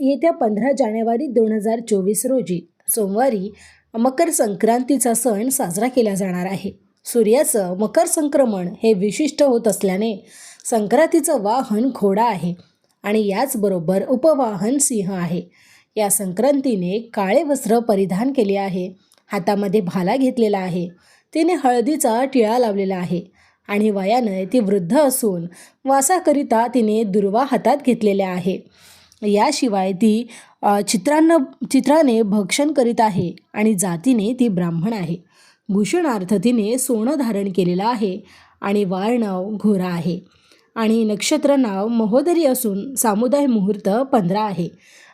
येत्या पंधरा जानेवारी दोन हजार चोवीस रोजी सोमवारी मकर संक्रांतीचा सण साजरा केला जाणार आहे. सूर्याचं मकर संक्रमण हे विशिष्ट होत असल्याने संक्रांतीचं वाहन घोडा आहे आणि याचबरोबर उपवाहन सिंह आहे. या संक्रांतीने काळे वस्त्र परिधान केले आहे हातामध्ये भाला घेतलेला आहे तिने हळदीचा टिळा लावलेला आहे आणि वयानं ती वृद्ध असून वासाकरिता तिने दुर्वा हातात घेतलेल्या आहे. याशिवाय ती चित्रांना चित्राने भक्षण करीत आहे आणि जातीने ती ब्राह्मण आहे. भूषणार्थ तिने सोनं धारण केलेलं आहे आणि वाळ नाव घोरा आहे. आणि नक्षत्र नाव महोदरी असून सामुदाय मुहूर्त पंधरा आहे.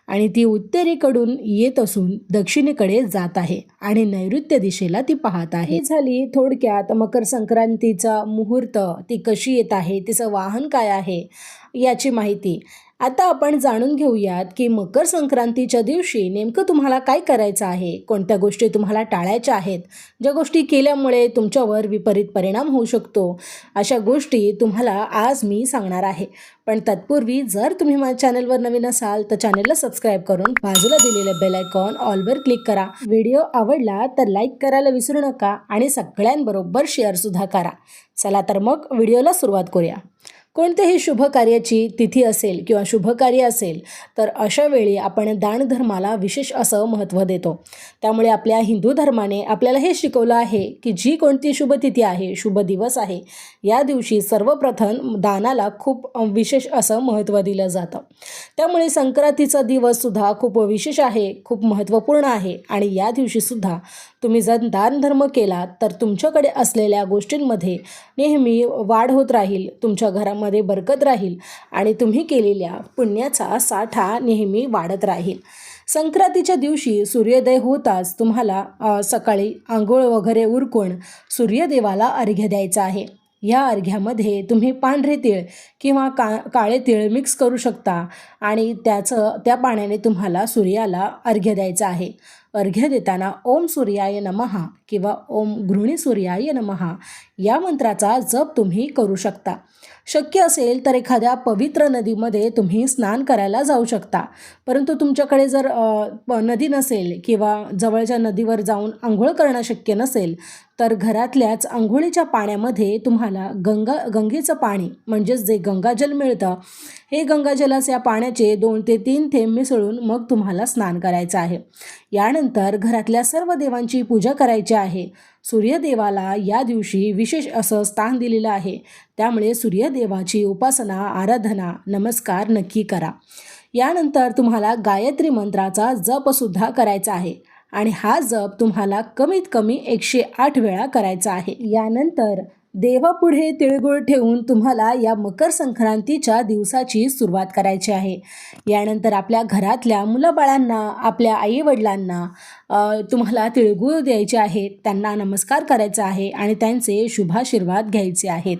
आणि ती उत्तरेकडून येत असून दक्षिणेकडे जात आहे आणि नैऋत्य दिशेला ती पाहत आहे. झाली थोडक्यात मकर संक्रांतीचा मुहूर्त. ती कशी येत आहे? तिचं वाहन काय आहे? याची माहिती आता आपण जाणून घेऊयात की मकर संक्रांतीच्या दिवशी नेमकं तुम्हाला काय करायचं आहे? कोणत्या गोष्टी तुम्हाला टाळायच्या आहेत? ज्या गोष्टी केल्यामुळे तुमच्यावर विपरीत परिणाम होऊ शकतो. अशा गोष्टी तुम्हाला आज मी सांगणार आहे. पण तत्पूर्वी जर तुम्ही माझ्या चॅनलवर नवीन असाल तर चॅनलला सबस्क्राईब करून बाजूला दिलेलं बेल आयकॉन ऑलवर क्लिक करा. व्हिडिओ आवडला तर लाईक करायला विसरू नका आणि सगळ्यांबरोबर शेअरसुद्धा करा. चला तर मग व्हिडिओला सुरुवात करूया. कोणत्याही शुभ कार्याची तिथी असेल किंवा शुभ कार्य असेल तर अशा वेळी आपण दानधर्माला विशेष असं महत्त्व देतो. त्यामुळे आपल्या हिंदू धर्माने आपल्याला हे शिकवलं आहे की जी कोणती शुभ तिथी आहे शुभ दिवस आहे या दिवशी सर्वप्रथम दानाला खूप विशेष असं महत्त्व दिलं जातं. त्यामुळे संक्रांतीचा दिवससुद्धा खूप विशेष आहे खूप महत्त्वपूर्ण आहे आणि या दिवशीसुद्धा तुम्ही जर दानधर्म केला तर तुमच्याकडे असलेल्या गोष्टींमध्ये नेहमी वाढ होत राहील तुमच्या घरामध्ये बरकत राहील आणि तुम्ही केलेल्या पुण्याचा साठा नेहमी वाढत राहील. संक्रांतीच्या दिवशी सूर्योदय होताच तुम्हाला सकाळी आंघोळ वगैरे उरकून सूर्यदेवाला अर्घ्य द्यायचा आहे. या अर्घ्यामध्ये तुम्ही पांढरे तीळ किंवा का काळे तिळ मिक्स करू शकता. आणि त्याचं त्या पाण्याने तुम्हाला सूर्याला अर्घ्य द्यायचं आहे. अर्घ्य देताना ओम सूर्याय नमहा किंवा ओम गृहिणी सूर्याय नमहा या मंत्राचा जप तुम्ही करू शकता. शक्य असेल तर एखाद्या पवित्र नदीमध्ये तुम्ही स्नान करायला जाऊ शकता. परंतु तुमच्याकडे जर प- नदी नसेल किंवा जवळच्या नदीवर जाऊन आंघोळ करणं शक्य नसेल तर घरातल्याच आंघोळीच्या पाण्यामध्ये तुम्हाला गंगा गंगेचं पाणी म्हणजेच जे गंगाजल मिळतं. हे गंगाजलाच्या पाण्याचे दोन ते तीन थेंब मिसळून मग तुम्हाला स्नान करायचं आहे. यानंतर घरातल्या सर्व देवांची पूजा करायची आहे. सूर्यदेवाला या दिवशी विशेष असं स्थान दिलेलं आहे. त्यामुळे सूर्यदेवाची उपासना आराधना नमस्कार नक्की करा. यानंतर तुम्हाला गायत्री मंत्राचा जपसुद्धा करायचा आहे. आणि हा जप तुम्हाला कमीत कमी एकशे आठ वेळा करायचा आहे. यानंतर देवापुढे तिळगुळ ठेवून तुम्हाला या मकर संक्रांतीच्या दिवसाची सुरुवात करायची आहे. यानंतर आपल्या घरातल्या मुलाबाळांना आपल्या आईवडिलांना तुम्हाला तिळगुळ द्यायचे आहेत त्यांना नमस्कार करायचा आहे आणि त्यांचे शुभाशीर्वाद घ्यायचे आहेत.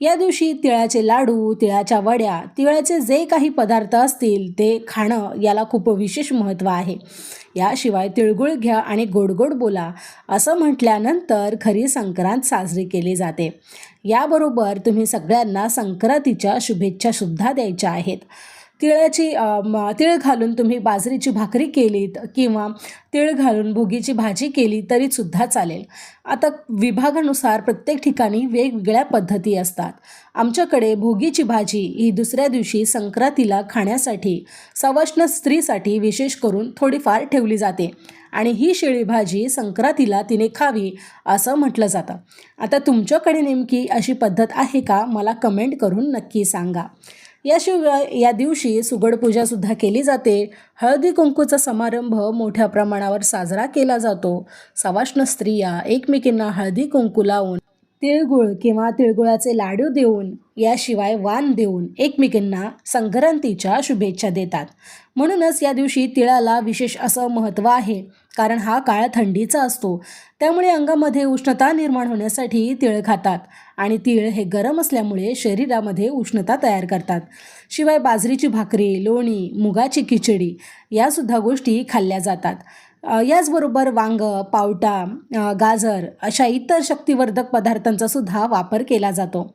या दिवशी तिळाचे लाडू तिळाच्या वड्या तिळाचे जे काही पदार्थ असतील ते खाणं याला खूप विशेष महत्त्व आहे. याशिवाय तिळगुळ घ्या आणि गोड गोड बोला असं म्हटल्यानंतर खरी संक्रांत साजरी केली जाते. याबरोबर तुम्ही सगळ्यांना संक्रांतीच्या शुभेच्छासुद्धा द्यायच्या आहेत. तिळाची तिळ घालून तुम्ही बाजरीची भाकरी केलीत किंवा तिळ घालून भोगीची भाजी केली तरीसुद्धा चालेल. आता विभागानुसार प्रत्येक ठिकाणी वेगवेगळ्या पद्धती असतात. आमच्याकडे भोगीची भाजी ही दुसऱ्या दिवशी संक्रांतीला खाण्यासाठी सवष्ण स्त्रीसाठी विशेष करून थोडीफार ठेवली जाते आणि ही शेळी भाजी संक्रांतीला तिने खावी असं म्हटलं जातं. आता तुमच्याकडे नेमकी अशी पद्धत आहे का? मला कमेंट करून नक्की सांगा. याशिवाय या दिवशी सुगड पूजासुद्धा केली जाते. हळदी कुंकूचा समारंभ मोठ्या प्रमाणावर साजरा केला जातो. सवाष्ण स्त्रिया एकमेकींना हळदी कुंकू लावून तिळगुळ किंवा तिळगुळाचे लाडू देऊन याशिवाय वाण देऊन एकमेकींना संक्रांतीच्या शुभेच्छा देतात. म्हणूनच या दिवशी तिळाला विशेष असं महत्त्व आहे कारण हा काळ थंडीचा असतो. त्यामुळे अंगामध्ये उष्णता निर्माण होण्यासाठी तिळ खातात आणि तिळ हे गरम असल्यामुळे शरीरामध्ये उष्णता तयार करतात. शिवाय बाजरीची भाकरी लोणी मुगाची खिचडी यासुद्धा गोष्टी खाल्ल्या जातात. याचबरोबर वांग पावटा गाजर अशा इतर शक्तिवर्धक पदार्थांचा सुद्धा वापर केला जातो.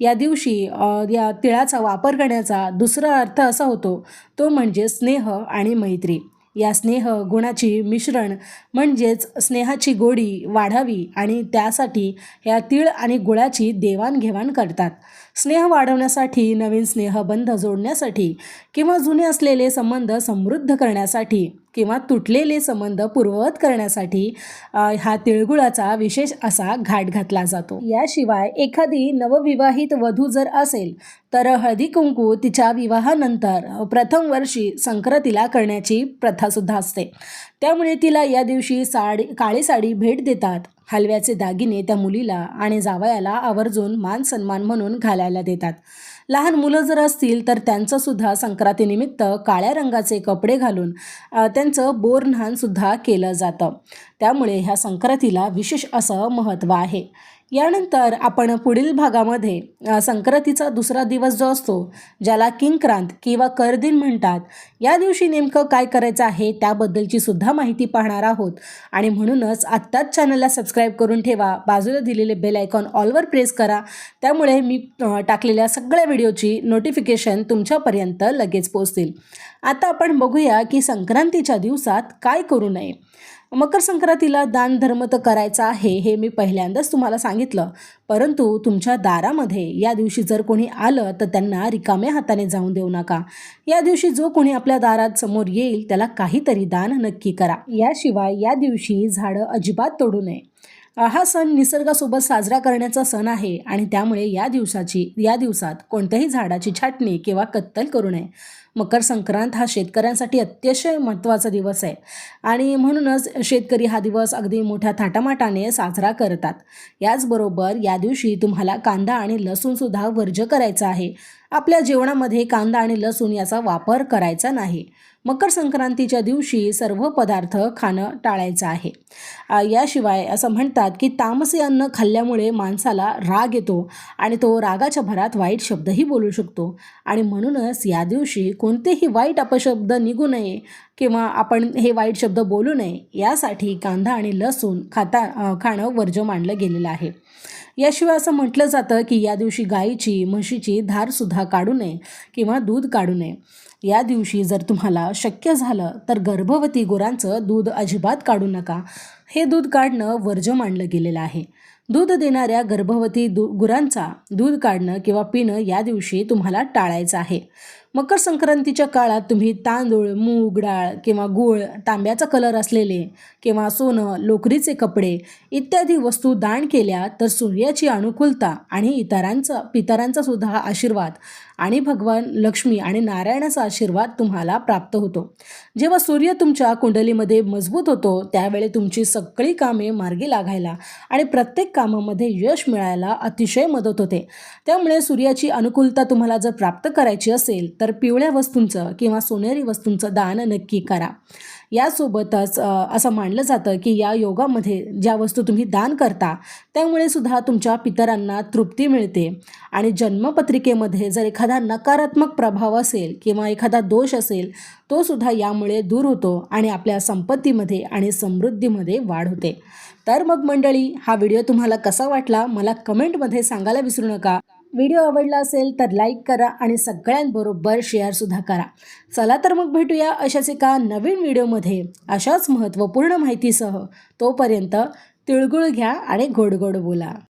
या दिवशी या तिळाचा वापर करण्याचा दुसरा अर्थ असा होतो तो म्हणजे स्नेह आणि मैत्री. या स्नेह गुणाची मिश्रण म्हणजेच स्नेहाची गोडी वाढावी आणि त्यासाठी या तीळ आणि गुळाची देवाणघेवाण करतात. स्नेह वाढवण्यासाठी नवीन स्नेहबंध जोडण्यासाठी किंवा जुने असलेले संबंध समृद्ध करण्यासाठी किंवा तुटलेले संबंध पूर्ववत करण्यासाठी हा तिळगुळाचा विशेष असा घाट घातला जातो. याशिवाय एखादी नवविवाहित वधू जर असेल तर हळदी कुंकू तिच्या विवाहानंतर प्रथम वर्षी संक्रांतीला करण्याची प्रथासुद्धा असते. त्यामुळे तिला या दिवशी साडी काळी साडी भेट देतात. हलव्याचे दागिने त्या मुलीला आणि जावयाला आवर्जून मान सन्मान म्हणून घालायला देतात. लहान मुलं जर असतील तर त्यांचंसुद्धा संक्रांतीनिमित्त काळ्या रंगाचे कपडे घालून त्यांचं त्यांचं बोरन्हाणसुद्धा केलं जातं. त्यामुळे ह्या संक्रांतीला विशेष असं महत्त्व आहे. यानंतर आपण पुढील भागामध्ये संक्रांतीचा दुसरा दिवस जो असतो ज्याला किंक्रांत किंवा करदिन म्हणतात या दिवशी नेमकं काय करायचं आहे त्याबद्दलची सुद्धा माहिती पाहणार आहोत. आणि म्हणूनच आत्ताच चॅनलला सबस्क्राईब करून ठेवा बाजूला दिलेले बेल आयकॉन ऑलवर प्रेस करा. त्यामुळे मी टाकलेल्या सगळ्या व्हिडिओची नोटिफिकेशन तुमच्यापर्यंत लगेच पोचतील आता आपण बघूया की संक्रांतीच्या दिवसात काय करू नये. मकर संक्रांतीला दान धर्म तर करायचा आहे हे मी पहिल्यांदाच तुम्हाला सांगितलं. परंतु तुमच्या दारामध्ये या दिवशी जर कोणी आलं तर त्यांना रिकाम्या हाताने जाऊन देऊ नका. या दिवशी जो कोणी आपल्या दारात समोर येईल त्याला काहीतरी दान नक्की करा. याशिवाय या दिवशी झाडं अजिबात तोडू नये. हा सण निसर्गासोबत साजरा करण्याचा सण आहे आणि त्यामुळे या दिवसाची या दिवसात कोणत्याही झाडाची छाटणी किंवा कत्तल करू नये. मकर संक्रांत हा शेतकऱ्यांसाठी अतिशय महत्त्वाचा दिवस आहे. आणि म्हणूनच शेतकरी हा दिवस अगदी मोठ्या थाटामाटाने साजरा करतात. याचबरोबर या दिवशी तुम्हाला कांदा आणि लसूणसुद्धा वर्ज्य करायचा आहे. आपल्या जेवणामध्ये कांदा आणि लसूण याचा वापर करायचा नाही. मकर संक्रांतीच्या दिवशी सर्व पदार्थ खाणं टाळायचं आहे. याशिवाय असं म्हणतात की तामसी अन्न खाल्ल्यामुळे माणसाला राग येतो आणि तो रागाच्या भरात वाईट शब्दही बोलू शकतो. आणि म्हणूनच या दिवशी कोणतेही वाईट अपशब्द निघू नये किंवा आपण हे वाईट शब्द बोलू नये यासाठी कांदा आणि लसूण खाता खाणं वर्ज मानलं गेलेलं आहे. याशिवाय असं म्हटलं जातं की या दिवशी गाईची म्हशीची धारसुद्धा काढू नये किंवा दूध काढू नये. या दिवशी जर तुम्हाला शक्य झालं तर गर्भवती गुरांचं दूध अजिबात काढू नका. हे दूध काढणं वर्ज मानलं गेलेलं आहे. दूध देणाऱ्या गर्भवती दु गुरांचा दूध काढणं किंवा पिणं या दिवशी तुम्हाला टाळायचं आहे. मकर संक्रांतीच्या काळात तुम्ही तांदूळ मूग डाळ किंवा गूळ तांब्याचा कलर असलेले किंवा सोनं लोकरीचे कपडे इत्यादी वस्तू दान केल्या तर सूर्याची अनुकूलता आणि इतरांचा पितरांचा सुद्धा आशीर्वाद आणि भगवान लक्ष्मी आणि नारायणाचा आशीर्वाद तुम्हाला प्राप्त होतो. जेव्हा सूर्य तुमच्या कुंडलीमध्ये मजबूत होतो त्यावेळी तुमची सगळी कामे मार्गी लागायला आणि प्रत्येक कामामध्ये यश मिळायला अतिशय मदत होते. त्यामुळे सूर्याची अनुकूलता तुम्हाला जर प्राप्त करायची असेल तर पिवळ्या वस्तूंचं किंवा सोनेरी वस्तूंचं दान नक्की करा. यासोबतच असं मानलं जातं की या योगामध्ये ज्या वस्तू तुम्ही दान करता त्यामुळे सुद्धा तुमच्या पितरांना तृप्ती मिळते. आणि जन्मपत्रिकेमध्ये जर एखादा नकारात्मक प्रभाव असेल किंवा एखादा दोष असेल तो सुद्धा यामुळे दूर होतो आणि आपल्या संपत्तीमध्ये आणि समृद्धीमध्ये वाढ होते. तर मग मंडळी हा व्हिडिओ तुम्हाला कसा वाटला? मला कमेंटमध्ये सांगायला विसरू नका. व्हिडिओ आवडला असेल तर लाईक करा आणि सगळ्यांबरोबर शेअरसुद्धा करा. चला तर मग भेटूया अशाच एका नवीन व्हिडिओमध्ये. अशाच महत्त्वपूर्ण माहितीसह तोपर्यंत तिळगुळ घ्या आणि गोडगोड बोला.